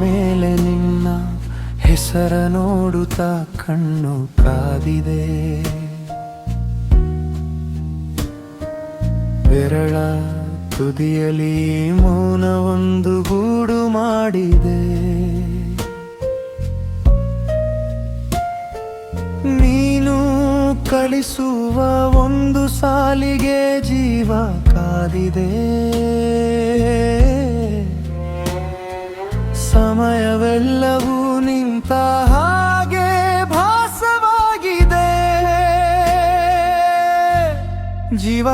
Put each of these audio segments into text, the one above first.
ಮೇಲೆ ನಿನ್ನ ಹೆಸರ ನೋಡುತ್ತಾ ಕಣ್ಣು ಕಾದಿದೆ. ಬೆರಳ ತುದಿಯಲಿ ಮೌನವೊಂದು ಗೂಡು ಮಾಡಿದೆ. ನೀನು ಕಳಿಸುವ ಒಂದು ಸಾಲಿಗೆ ಜೀವ ಕಾದಿದೆ. ನಿಂತ ಹಾಗೆ ಭಾಸವಾಗಿದೆ. ಜೀವ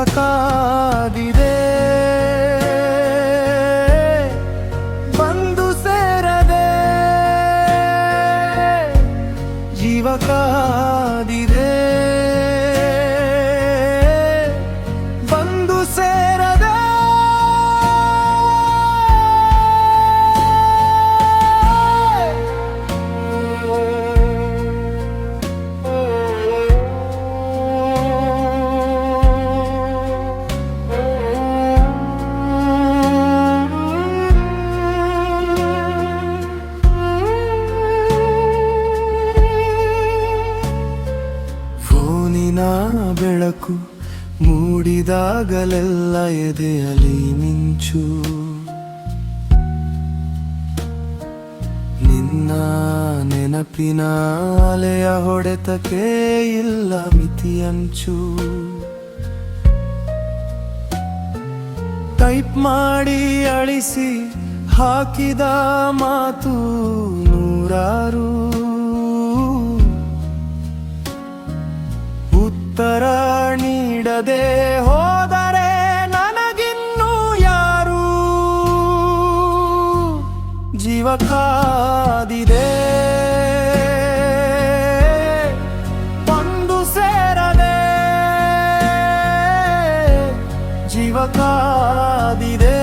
ಬೆಳಕು ಮೂಡಿದಾಗಲೆಲ್ಲ ಎದೆಯಲಿ ಮಿಂಚು. ನಿನ್ನ ನೆನಪಿನ ಅಲೆಯ ಹೊಡೆತಕ್ಕೆ ಇಲ್ಲ ಮಿತಿಯಂಚು ಟೈಪ್ ಮಾಡಿ ಅಳಿಸಿ ಹಾಕಿದ ಮಾತು ನೂರಾರು. ಉತ್ತರ ನೀಡದೆ ಹೋದರೆ ನನಗಿನ್ನು ಯಾರು? ಜೀವ ಕಾದಿದೆ. ಒಂದು ಸೇರದೆ ಜೀವ ಕಾದಿದೆ.